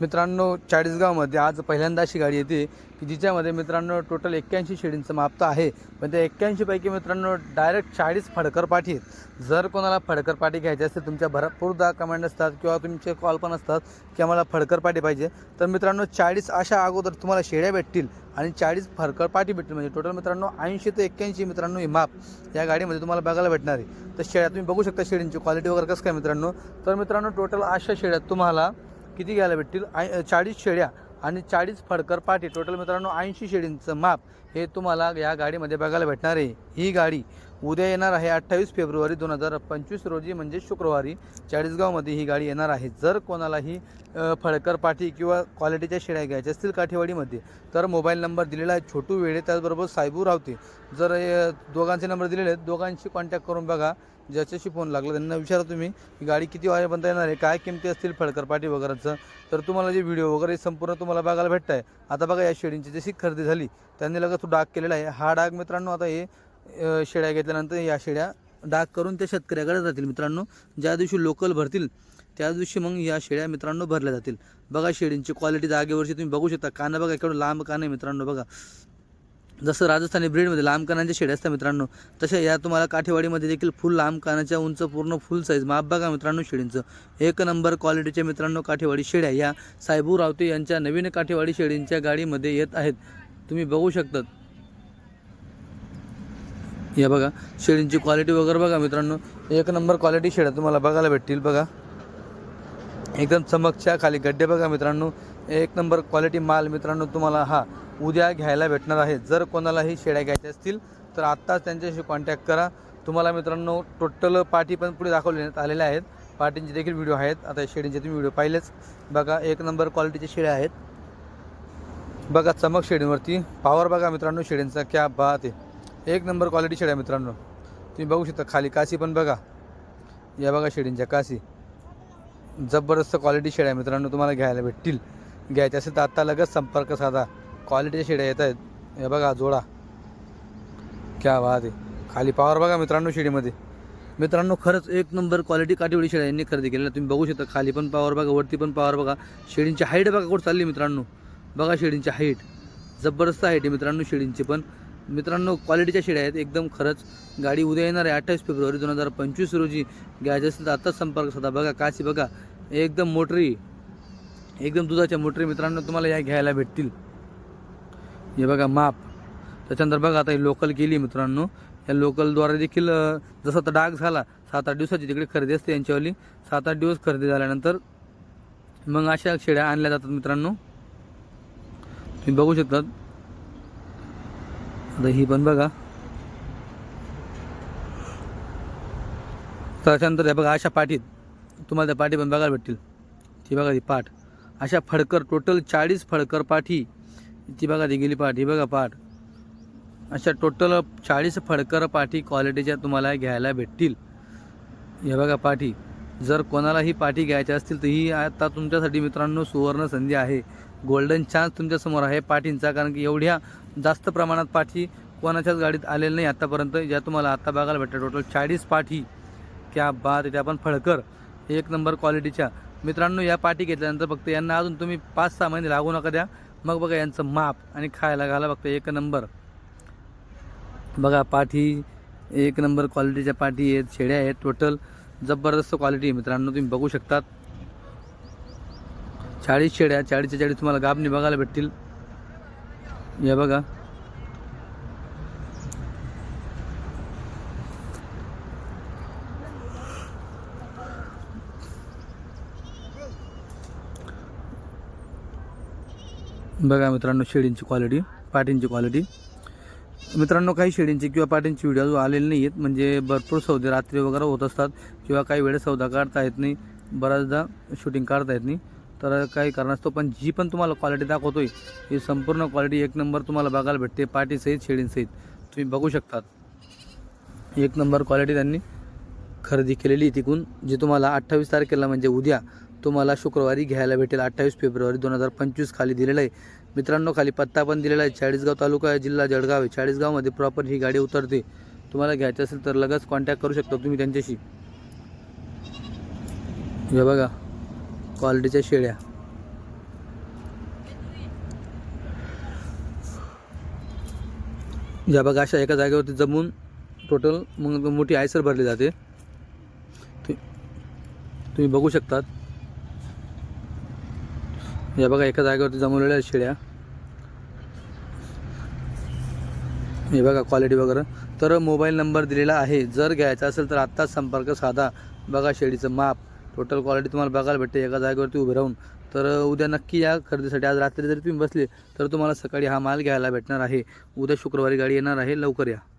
मित्रांनो चाळीसगावमध्ये आज पहिल्यांदा अशी गाडी येते की जिच्यामध्ये मित्रांनो टोटल एक्क्याऐंशी शेडींचं माप तर आहे पण त्या एक्क्याऐंशीपैकी मित्रांनो डायरेक्ट चाळीस फडकर पाठी आहेत. जर कोणाला फडकर पाठी घ्यायची असते तुमच्या भरपूरदा कमेंट असतात किंवा तुमचे कॉल पण असतात की आम्हाला फडकर पाठी पाहिजे तर मित्रांनो चाळीस अशा अगोदर तुम्हाला शेड्या भेटतील आणि चाळीस फडकर पाठी भेटतील. म्हणजे टोटल मित्रांनो ऐंशी ते एक्क्याऐंशी मित्रांनो हे माप या गाडीमध्ये तुम्हाला बघायला भेटणार आहे. तर शेळ्या तुम्ही बघू शकता शेळींची क्वालिटी वगैरे कसं काय मित्रांनो. तर मित्रांनो टोटल अशा शेड्यात तुम्हाला किती घ्यायला भेटतील? आय चाळीस शेड्या आणि चाळीस फडकर पाठी टोटल मित्रांनो ऐंशी शेडींचं माप हे तुम्हाला या गाडीमध्ये बघायला भेटणार आहे. ही गाडी उद्या येणार आहे अठ्ठावीस फेब्रुवारी दोन हजार पंचवीस रोजी म्हणजे शुक्रवारी. चाळीसगावमध्ये ही गाडी येणार आहे. जर कोणालाही फळकर पाठी किंवा क्वालिटीच्या शेळ्या घ्यायच्या असतील काठेवाडीमध्ये तर मोबाईल नंबर दिलेला आहे छोटू वेळे त्याचबरोबर सायबू रावते. जर दोघांचे नंबर दिलेले आहेत दोघांशी कॉन्टॅक्ट करून बघा. ज्याच्याशी फोन लागला त्यांना विचारा तुम्ही ही गाडी किती वाजेपर्यंत येणार आहे काय किमती असतील फळकर पाठी वगैरेचं. तर तुम्हाला जे व्हिडिओ वगैरे संपूर्ण तुम्हाला बघायला भेटत आहे आता बघा या शेळींची जशी खरेदी झाली त्यांनी लगेच तो डाग केलेला आहे. हा डाग मित्रांनो आता हे शेळ्या घेतल्यानंतर या शेळ्या डाग करून त्या शेतकऱ्याकडे जातील मित्रांनो. ज्या दिवशी लोकल भरतील त्या दिवशी मग या शेळ्या मित्रांनो भरल्या जातील. बघा शेळींची क्वालिटी जागेवरची तुम्ही बघू शकता. कानं बघा केवढं लांब कान आहे मित्रांनो बघा. जसं राजस्थानी ब्रीडमध्ये लांब कानांच्या शेळ्या असतात मित्रांनो तशा या तुम्हाला काठेवाडीमध्ये देखील फुल लांब कानाच्या उंच पूर्ण फुल साईज माप बघा मित्रांनो शेळींचं. एक नंबर क्वालिटीचे मित्रांनो काठेवाडी शेळ्या या साहेबू रावते यांच्या नवीन काठेवाडी शेळींच्या गाडीमध्ये येत आहेत. तुम्ही बघू शकतात. या बघा शेळींची क्वालिटी वगैरे बघा मित्रांनो. एक नंबर क्वालिटी शेळ्या तुम्हाला बघायला भेटतील बघा. एकदम चमकच्या खाली गड्डे बघा मित्रांनो. एक नंबर क्वालिटी माल मित्रांनो तुम्हाला हा उद्या घ्यायला भेटणार आहे. जर कोणालाही शेळ्या घ्यायच्या असतील तर आत्ताच त्यांच्याशी कॉन्टॅक्ट करा. तुम्हाला मित्रांनो टोटल पाठी पण पुढे दाखवण्यात आलेल्या आहेत. पाठींचे देखील व्हिडिओ आहेत. आता शेळींचे तुम्ही व्हिडिओ पाहिलेच. बघा एक नंबर क्वालिटीचे शेळ्या आहेत. बघा चमक शेळींवरती. पॉवर बघा मित्रांनो शेळींचा. क्या बात आहे. एक नंबर क्वालिटी शेळ्या मित्रांनो. तुम्ही बघू शकता खाली काशी पण बघा. या बघा शेडींच्या काशी जबरदस्त क्वालिटी आहे मित्रांनो तुम्हाला घ्यायला भेटतील. घ्यायच्या असेल तर आत्ता लगेच संपर्क साधा. क्वालिटीच्या शेड्या येत आहेत हे बघा जोडा. क्या बात आहे. खाली पॉवर बघा मित्रांनो शेडीमध्ये. मित्रांनो खरंच एक नंबर क्वालिटी काठीवडी शेड यांनी खरेदी केलेला तुम्ही बघू शकता खाली पण पॉवर बघा वरती पण पॉवर बघा. शेडींची हाईट बघा कुठं चालली मित्रांनो. बघा शेडींची हाईट जबरदस्त हाईट आहे मित्रांनो शेडींची पण. मित्रांनो क्वालिटीच्या शेड्या आहेत. एकदम खरंच गाडी उद्या येणार आहे अठ्ठावीस फेब्रुवारी दोन हजार पंचवीस रोजी. घ्यायचे असेल तर आत्ताच संपर्क साधा. बघा काशी बघा. एकदम मोटरी एकदम दुधाच्या मोटरी मित्रांनो तुम्हाला या घ्यायला भेटतील. हे बघा माप. त्याच्यानंतर बघा आता ही लोकल केली मित्रांनो. या लोकलद्वारे देखील जसं आता डाग झाला सात आठ दिवसाची तिकडे खरेदी असते यांच्यावाली. सात आठ दिवस खरेदी झाल्यानंतर मग अशा शेड्या आणल्या जातात मित्रांनो. तुम्ही बघू शकतात. दही पण बघा. त्याच्यानंतर हे बघा अशा पाठीत तुम्हाला त्या पाठी पण बघायला भेटतील. ती बघा ती पाठ. अशा फडकर टोटल चाळीस फडकर पाठी. ती बघा ती गेली पाठ ही बघा पाठ. अशा टोटल चाळीस फडकर पाठी क्वालिटीच्या तुम्हाला घ्यायला भेटतील. हे बघा पाठी. जर कोणाला ही पाठी घ्यायची असतील तर ही आता तुमच्यासाठी मित्रांनो सुवर्ण संधी आहे. गोल्डन चान्स तुमच्यासमोर आहे पाठींचा कारण की एवढ्या जास्त प्रमाणात पाठी कोणाच्याच गाडीत आलेलं नाही आत्तापर्यंत ज्या तुम्हाला आत्ता बघायला भेटतात टोटल चाळीस पाठी. क्या बात इथे आपण फळकर एक नंबर क्वालिटीच्या मित्रांनो या पाठी घेतल्यानंतर फक्त यांना अजून तुम्ही पाच सहा महिने लागू नका द्या. मग बघा यांचं माप आणि खायला घाला फक्त एक नंबर बघा पाठी एक नंबर क्वालिटीच्या पाठी आहेत शेड्या आहेत टोटल जबरदस्त क्वालिटी आहे मित्रांनो तुम्ही बघू शकतात. चाळीस शेड्या चाळीसच्या चाळीस तुम्हाला गाबणी बघायला भेटतील. या बघा. बघा मित्रांनो शेडींची क्वालिटी पाटींची क्वालिटी मित्रांनो काही शेळींची किंवा पाटींची व्हिडिओ आलेले नाही आहेत म्हणजे भरपूर सौदे रात्री वगैरे होत असतात किंवा काही वेळेस सौदा काढता येत नाही. बऱ्याचदा शूटिंग काढता येत नाही. तर काही कारणास्तव पण जी पण तुम्हाला क्वालिटी दाखवतोय ही संपूर्ण क्वालिटी एक नंबर तुम्हाला बघायला भेटते पाटीसहित शेळींसहित तुम्ही बघू शकतात. एक नंबर क्वालिटी त्यांनी खरेदी केलेली आहे तिकून जी तुम्हाला अठ्ठावीस तारखेला म्हणजे उद्या तुम्हाला शुक्रवारी घ्यायला भेटेल अठ्ठावीस फेब्रुवारी दोन हजार पंचवीस खाली दिलेलं आहे. मित्रांनो खाली पत्ता पण दिलेला आहे. चाळीसगाव तालुका आहे जिल्हा जळगाव आहे. चाळीसगावमध्ये प्रॉपर ही गाडी उतरते. तुम्हाला घ्यायचं असेल तर लगेच कॉन्टॅक्ट करू शकता तुम्ही त्यांच्याशी. हे बघा क्वालिटीच्या शेळ्या. या बघा अशा एका जागेवरती जमून टोटल मग मोठी आयसर भरली जाते. तुम्ही बघू शकतात. या बघा एका जागेवरती जमवलेल्या आहेत हे बघा क्वालिटी वगैरे. तर मोबाईल नंबर दिलेला आहे. जर घ्यायचा असेल तर आत्ताच संपर्क साधा. बघा शेळीचं माप. टोटल क्वालिटी तुम्हाला बघायला भेटते. एका जागेवरती उभे राहून. तर उद्या नक्की या खरेदीसाठी. आज रात्री जरी तुम्ही बसले तर तुम्हाला सकाळी हा माल घ्यायला भेटणार आहे. उद्या शुक्रवारी गाडी येणार आहे. लवकर या.